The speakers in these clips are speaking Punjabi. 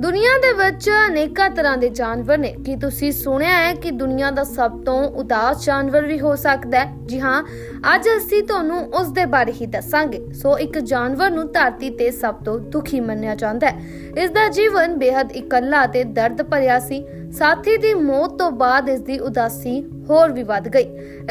ਦੁਨੀਆ ਦੇ ਵਿੱਚ ਅਨੇਕਾਂ ਤਰ੍ਹਾਂ ਦੇ ਜਾਨਵਰ ਨੇ। ਕੀ ਤੁਸੀਂ ਸੁਣਿਆ ਹੈ ਕਿ ਦੁਨੀਆ ਦਾ ਸਭ ਤੋਂ ਉਦਾਸ ਜਾਨਵਰ ਵੀ ਹੋ ਸਕਦਾ ਹੈ? ਜੀ ਹਾਂ, ਅੱਜ ਅਸੀਂ ਤੁਹਾਨੂੰ ਉਸ ਦੇ ਬਾਰੇ ਹੀ ਦੱਸਾਂਗੇ। ਸੋ ਇੱਕ ਜਾਨਵਰ ਨੂੰ ਧਰਤੀ ਤੇ ਸਭ ਤੋਂ ਦੁਖੀ ਮੰਨਿਆ ਜਾਂਦਾ ਹੈ। ਇਸ ਦਾ ਜੀਵਨ ਬੇहद ਇਕੱਲਾ ਤੇ ਦਰਦ ਭਰਿਆ ਸੀ। ਸਾਥੀ ਦੀ ਮੌਤ ਤੋਂ ਬਾਅਦ ਇਸ ਦੀ ਉਦਾਸੀ ਹੋਰ ਵੀ ਵੱਧ ਗਈ।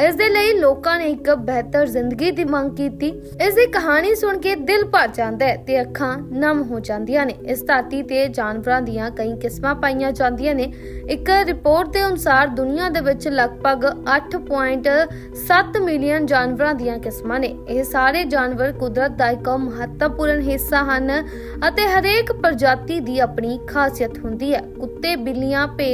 ਇਸ ਦੇ ਲਈ ਲੋਕਾਂ ਨੇ ਇੱਕ ਬਿਹਤਰ ਜ਼ਿੰਦਗੀ ਦੀ ਮੰਗ ਕੀਤੀ। ਇਸ ਦੀ ਕਹਾਣੀ ਸੁਣ ਕੇ ਦਿਲ ਭਰ ਜਾਂਦਾ ਹੈ ਤੇ ਅੱਖਾਂ ਨਮ ਹੋ ਜਾਂਦੀਆਂ ਨੇ। ਇਸ ਧਰਤੀ ਤੇ ਜਾਨਵਰਾਂ ਦੀਆਂ ਕਈ ਕਿਸਮਾਂ ਪਾਈਆਂ ਜਾਂਦੀਆਂ ਨੇ। ਇੱਕ ਰਿਪੋਰਟ ਦੇ ਅਨੁਸਾਰ ਦੁਨੀਆ ਦੇ ਵਿੱਚ ਲਗਭਗ 8.7 ਮਿਲੀਅਨ ਜਾਨਵਰਾਂ ਦੀਆਂ ਕਿਸਮਾਂ ਨੇ। ਇਹ ਸਾਰੇ ਜਾਨਵਰ ਕੁਦਰਤ ਦਾ ਇੱਕ ਮਹੱਤਵਪੂਰਨ ਹਿੱਸਾ ਹਨ ਅਤੇ ਹਰੇਕ ਪ੍ਰਜਾਤੀ ਦੀ ਆਪਣੀ ਖਾਸੀਅਤ ਹੁੰਦੀ ਹੈ। ਕੁੱਤੇ, ਬਿੱਲੀਆਂ, ਭੇਡ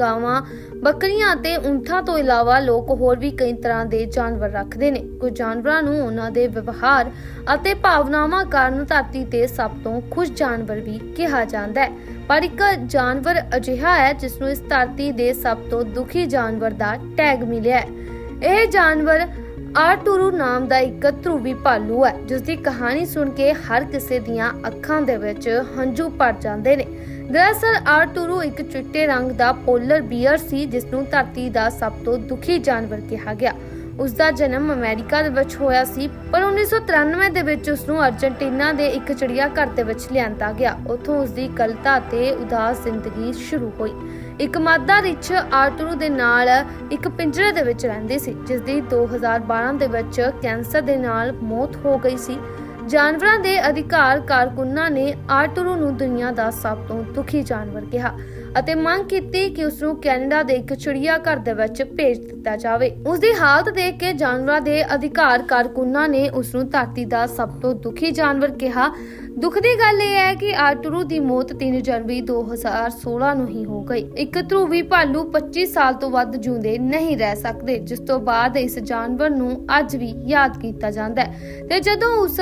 ਗਾਵਾਂ, ਬੱਕਰੀਆਂ ਅਤੇ ਊਂਠਾਂ ਤੋਂ ਇਲਾਵਾ ਲੋਕ ਹੋਰ ਵੀ ਕਈ ਤਰ੍ਹਾਂ ਦੇ ਜਾਨਵਰ ਰੱਖਦੇ ਨੇ। ਕੁਝ ਜਾਨਵਰਾਂ ਨੂੰ ਉਹਨਾਂ ਦੇ ਵਿਵਹਾਰ ਅਤੇ ਭਾਵਨਾਵਾਂ ਕਾਰਨ ਧਰਤੀ ਤੇ ਸਭ ਤੋਂ ਖੁਸ਼ ਜਾਨਵਰ ਵੀ ਕਿਹਾ ਜਾਂਦਾ ਹੈ। ਪਰ ਇੱਕ ਜਾਨਵਰ ਅਜਿਹਾ ਹੈ ਜਿਸ ਨੂੰ ਇਸ ਧਰਤੀ ਦੇ ਸਭ ਤੋਂ ਦੁਖੀ ਜਾਨਵਰ ਦਾ ਟੈਗ ਮਿਲਿਆ ਹੈ। ਇਹ ਜਾਨਵਰ ਆਰਟੂਰੂ ਨਾਮ ਦਾ ਇੱਕ ਧਰੂਵੀ ਭਾਲੂ ਹੈ ਜਿਸ ਦੀ ਕਹਾਣੀ ਸੁਣ ਕੇ ਹਰ ਕਿਸੇ ਦੀਆਂ ਅੱਖਾਂ ਦੇ ਵਿੱਚ ਹੰਝੂ ਭਰ ਜਾਂਦੇ ਨੇ। ਦਰਅਸਲ ਆਰਟੂਰੂ ਇੱਕ ਚਿੱਟੇ ਰੰਗ ਦਾ ਪੋਲਰ ਬੀਅਰ ਸੀ ਜਿਸ ਨੂੰ ਧਰਤੀ ਦਾ ਸਭ ਤੋਂ ਦੁਖੀ ਜਾਨਵਰ ਕਿਹਾ ਗਿਆ। ਉਸ ਦਾ ਜਨਮ ਅਮਰੀਕਾ ਦੇ ਵਿੱਚ ਹੋਇਆ ਸੀ, ਪਰ 1993 ਦੇ ਵਿੱਚ ਉਸ ਨੂੰ ਅਰਜنٹੀਨਾ ਦੇ ਇੱਕ ਚਿੜੀਆ ਘਰ ਦੇ ਵਿੱਚ ਲਿਆਂਦਾ ਗਿਆ। ਉੱਥੋਂ ਉਸ ਦੀ ਕਲਤਾ ਤੇ ਉਦਾਸ ਜ਼ਿੰਦਗੀ ਸ਼ੁਰੂ ਹੋਈ। ਇੱਕ ਮਾਦਾ ਰਿਛ ਆਰਟੂਰੂ ਦੇ ਨਾਲ ਇੱਕ ਪਿੰਜਰੇ ਦੇ ਵਿੱਚ ਰਹਿੰਦੀ ਸੀ ਜਿਸ ਦੀ 2012 ਦੇ ਵਿੱਚ ਕੈਂਸਰ ਦੇ ਨਾਲ ਮੌਤ ਹੋ ਗਈ ਸੀ। ਜਾਨਵਰਾਂ ਦੇ ਅਧਿਕਾਰ ਕਾਰਕੁਨਾਂ ਨੇ ਆਰਟੂਰੂ ਨੂੰ ਦੁਨੀਆ ਦਾ ਸਭ ਤੋਂ ਦੁਖੀ ਜਾਨਵਰ ਕਿਹਾ। ਅਤੇ ਮੰਗ ਕੀਤੀ ਕਿ ਉਸ ਨੂੰ ਕੈਨੇਡਾ ਦੇ ਇੱਕ ਚਿੜੀਆ ਘਰ ਦੇ ਵਿੱਚ ਭੇਜ ਦਿੱਤਾ ਜਾਵੇ। ਉਸ ਦੀ ਹਾਲਤ ਦੇਖ ਕੇ ਜਾਨਵਰਾਂ ਦੇ ਅਧਿਕਾਰ ਕਾਰਕੁਨਾਂ ਨੇ ਉਸ ਨੂੰ ਧਰਤੀ ਦਾ ਸਭ ਤੋਂ ਦੁਖੀ ਜਾਨਵਰ ਕਿਹਾ। ਦੁੱਖ ਦੀ ਗੱਲ ਇਹ ਹੈ ਕਿ ਆਰਟੂਰੂ ਦੀ ਮੌਤ 3 ਜਨਵਰੀ 2016 ਨੂੰ ਹੀ ਹੋ ਗਈ। ਇੱਕ ਧਰੂਵੀ ਭਾਲੂ 25 ਸਾਲ ਤੋਂ ਵੱਧ ਜਿਉਂਦੇ ਨਹੀਂ ਰਹਿ ਸਕਦੇ, ਜਿਸ ਤੋਂ ਬਾਅਦ ਇਸ ਜਾਨਵਰ ਨੂੰ ਅੱਜ ਵੀ ਯਾਦ ਕੀਤਾ ਜਾਂਦਾ ਹੈ। ਤੇ ਜਦੋਂ ਉਸ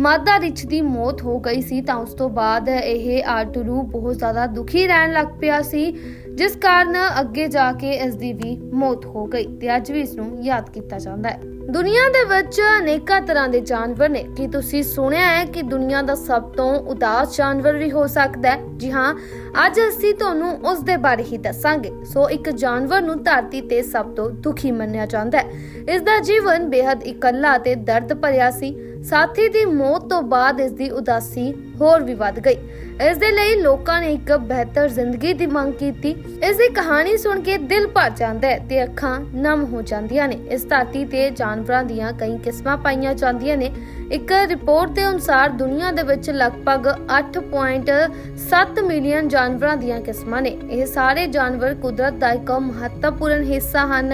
ਮਾਦਾ ਰਿਚ ਦੀ ਮੌਤ ਹੋ ਗਈ ਸੀ ਤਾਂ ਉਸ ਤੋਂ ਬਾਅਦ ਇਹ ਆਰਟੂਰੂ ਬਹੁਤ ਜ਼ਿਆਦਾ ਦੁਖੀ ਰਹਿਣ ਲੱਗ ਪਿਆ ਸੀ, ਜਿਸ ਕਾਰਨ ਅੱਗੇ ਜਾ ਕੇ ਇਸ ਦੀ ਵੀ ਮੌਤ ਹੋ ਗਈ ਤੇ ਅੱਜ ਵੀ ਇਸ ਨੂੰ ਯਾਦ ਕੀਤਾ ਜਾਂਦਾ ਹੈ। ਦੁਨੀਆ ਦੇ ਵਿੱਚ ਅਨੇਕਾਂ ਤਰ੍ਹਾਂ ਦੇ ਜਾਨਵਰ ਨੇ, ਕੀ ਤੁਸੀਂ ਸੁਣਿਆ ਹੈ ਕਿ ਦੁਨੀਆ ਦਾ ਸਭ ਤੋਂ ਉਦਾਸ ਜਾਨਵਰ ਵੀ ਹੋ ਸਕਦਾ ਹੈ? ਜੀ ਹਾਂ, ਅੱਜ ਅਸੀਂ ਤੁਹਾਨੂੰ ਉਸ ਦੇ ਬਾਰੇ ਹੀ ਦੱਸਾਂਗੇ। ਸੋ ਇੱਕ ਜਾਨਵਰ ਨੂੰ ਧਰਤੀ ਤੇ ਸਭ ਤੋਂ ਦੁਖੀ ਮੰਨਿਆ ਜਾਂਦਾ ਹੈ। ਇਸ ਦਾ ਜੀਵਨ ਬੇहद ਇਕੱਲਾ ਤੇ ਦਰਦ ਭਰਿਆ ਸੀ। ਸਾਥੀ ਦੀ ਮੌਤ ਤੋਂ ਬਾਅਦ ਇਸ ਦੀ ਉਦਾਸੀ ਹੋਰ ਵੀ ਵੱਧ ਗਈ। ਇਸ ਦੇ ਲਈ ਲੋਕਾਂ ਨੇ ਇੱਕ ਬਿਹਤਰ ਜ਼ਿੰਦਗੀ ਦੀ ਮੰਗ ਕੀਤੀ। ਇਸ ਦੀ ਕਹਾਣੀ ਸੁਣ ਕੇ ਦਿਲ ਭਰ ਜਾਂਦਾ ਹੈ ਤੇ ਅੱਖਾਂ ਨਮ ਹੋ ਜਾਂਦੀਆਂ ਨੇ। ਇਸ ਧਰਤੀ ਤੇ ਜਾਨਵਰਾਂ ਦੀਆਂ ਕਈ ਕਿਸਮਾਂ ਪਾਈਆਂ ਜਾਂਦੀਆਂ ਨੇ। ਇੱਕ ਰਿਪੋਰਟ ਦੇ ਅਨੁਸਾਰ ਦੁਨੀਆ ਦੇ ਵਿੱਚ ਲਗਭਗ 8.7 ਮਿਲੀਅਨ ਜਾਨਵਰਾਂ ਦੀਆਂ ਕਿਸਮਾਂ ਨੇ। ਇਹ ਸਾਰੇ ਜਾਨਵਰ ਕੁਦਰਤ ਦਾ ਇੱਕ ਮਹੱਤਵਪੂਰਨ ਹਿੱਸਾ ਹਨ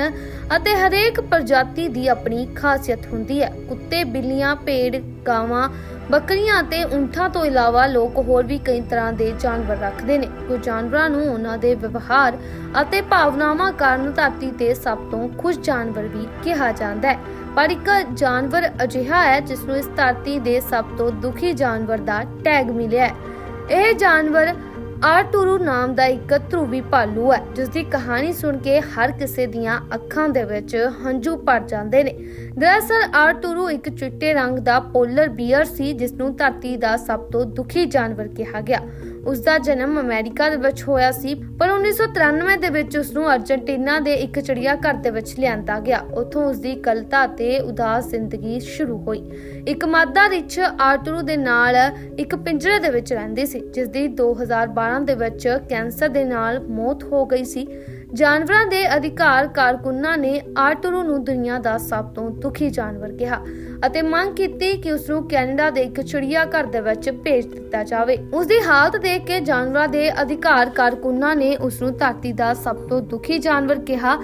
ਅਤੇ ਹਰੇਕ ਪ੍ਰਜਾਤੀ ਦੀ ਆਪਣੀ ਖਾਸੀਅਤ ਹੁੰਦੀ ਹੈ। ਕੁੱਤੇ, ਬਿੱਲੀਆਂ, ਭੇਡ, ਗਾਵਾਂ ਬੱਕਰੀਆਂ ਅਤੇ ਊਂਠਾਂ ਤੋਂ ਇਲਾਵਾ ਲੋਕ ਹੋਰ ਵੀ ਕਈ ਤਰ੍ਹਾਂ ਦੇ ਜਾਨਵਰ ਰੱਖਦੇ ਨੇ। ਕੁਝ ਜਾਨਵਰਾਂ ਨੂੰ ਉਹਨਾਂ ਦੇ ਵਿਵਹਾਰ ਅਤੇ ਭਾਵਨਾਵਾਂ ਕਾਰਨ ਧਰਤੀ ਤੇ ਸਭ ਤੋਂ ਖੁਸ਼ ਜਾਨਵਰ ਵੀ ਕਿਹਾ ਜਾਂਦਾ ਹੈ। ਪਰ ਇੱਕ ਜਾਨਵਰ ਅਜਿਹਾ ਹੈ ਜਿਸ ਨੂੰ ਇਸ ਧਰਤੀ ਦੇ ਸਭ ਤੋਂ ਦੁਖੀ ਜਾਨਵਰ ਦਾ ਟੈਗ ਮਿਲਿਆ ਹੈ। ਇਹ ਜਾਨਵਰ ਆਰਟੂਰੂ ਨਾਮ ਦਾ ਇੱਕ ਧਰੂਵੀ ਭਾਲੂ ਹੈ ਜਿਸ ਦੀ ਕਹਾਣੀ ਸੁਣ ਕੇ ਹਰ ਕਿਸੇ ਦੀਆਂ ਅੱਖਾਂ ਦੇ ਵਿੱਚ ਹੰਝੂ ਭਰ ਜਾਂਦੇ ਨੇ। ਦਰਅਸਲ ਆਰਟੂਰੂ ਇੱਕ ਚਿੱਟੇ ਰੰਗ ਦਾ ਪੋਲਰ ਬੀਅਰ ਸੀ ਜਿਸ ਨੂੰ ਧਰਤੀ ਦਾ ਸਭ ਤੋਂ ਦੁਖੀ ਜਾਨਵਰ ਕਿਹਾ ਗਿਆ। ਉਸ ਦਾ ਜਨਮ ਅਮਰੀਕਾ ਦੇ ਵਿੱਚ ਹੋਇਆ ਸੀ, ਪਰ 1993 ਦੇ ਵਿੱਚ ਉਸ ਨੂੰ ਅਰਜنٹੀਨਾ ਦੇ ਇੱਕ ਚਿੜੀਆ ਘਰ ਦੇ ਵਿੱਚ ਲਿਆਂਦਾ ਗਿਆ। ਉੱਥੋਂ ਉਸ ਦੀ ਕਲਤਾ ਤੇ ਉਦਾਸ ਜ਼ਿੰਦਗੀ ਸ਼ੁਰੂ ਹੋਈ। ਇੱਕ ਮਾਦਾ ਰਿਛ ਆਰਟੂਰੂ ਦੇ ਨਾਲ ਇੱਕ ਪਿੰਜਰੇ ਦੇ ਵਿੱਚ ਰਹਿੰਦੀ ਸੀ ਜਿਸ ਦੀ 2012 ਦੇ ਵਿੱਚ ਕੈਂਸਰ ਦੇ ਨਾਲ ਮੌਤ ਹੋ ਗਈ ਸੀ। ਜਾਨਵਰਾਂ ਦੇ ਅਧਿਕਾਰ ਕਾਰਕੁਨਾਂ ਨੇ ਆਰਟੂਰੂ ਨੂੰ ਦੁਨੀਆ ਦਾ ਸਭ ਤੋਂ ਦੁਖੀ ਜਾਨਵਰ ਕਿਹਾ। ਅਤੇ ਮੰਗ ਕੀਤੀ ਕਿ ਉਸ ਨੂੰ ਕੈਨੇਡਾ ਦੇ ਇੱਕ ਚਿੜੀਆ ਘਰ ਦੇ ਵਿੱਚ ਭੇਜ ਦਿੱਤਾ ਜਾਵੇ। ਉਸ ਦੀ ਹਾਲਤ ਦੇਖ ਕੇ ਜਾਨਵਰਾਂ ਦੇ ਅਧਿਕਾਰ ਕਾਰਕੁਨਾਂ ਨੇ ਉਸ ਨੂੰ ਧਰਤੀ ਦਾ ਸਭ ਤੋਂ ਦੁਖੀ ਜਾਨਵਰ ਕਿਹਾ।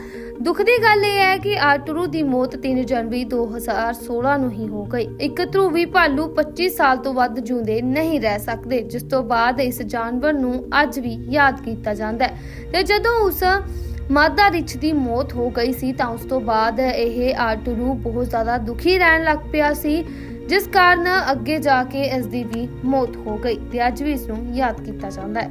ਦੁੱਖ ਦੀ ਗੱਲ ਇਹ ਹੈ ਕਿ ਆਰਟੂਰੂ ਦੀ ਮੌਤ 3 ਜਨਵਰੀ 2016 ਨੂੰ ਹੀ ਹੋ ਗਈ। ਇੱਕ ਧਰੂਵੀ ਭਾਲੂ 25 ਸਾਲ ਤੋਂ ਵੱਧ ਜਿਉਂਦੇ ਨਹੀਂ ਰਹਿ ਸਕਦੇ, ਜਿਸ ਤੋਂ ਬਾਅਦ ਇਸ ਜਾਨਵਰ ਨੂੰ ਅੱਜ ਵੀ ਯਾਦ ਕੀਤਾ ਜਾਂਦਾ ਹੈ। ਤੇ ਜਦੋਂ ਉਸ ਮਾਦਾ ਰਿਚ ਦੀ ਮੌਤ ਹੋ ਗਈ ਸੀ ਤਾਂ ਉਸ ਤੋਂ ਬਾਅਦ ਇਹ ਆਰਟੂਰੂ ਬਹੁਤ ਜ਼ਿਆਦਾ ਦੁਖੀ ਰਹਿਣ ਲੱਗ ਪਿਆ ਸੀ, ਜਿਸ ਕਾਰਨ ਅੱਗੇ ਜਾ ਕੇ ਇਸ ਦੀ ਵੀ ਮੌਤ ਹੋ ਗਈ ਤੇ ਅੱਜ ਵੀ ਇਸ ਨੂੰ ਯਾਦ ਕੀਤਾ ਜਾਂਦਾ ਹੈ।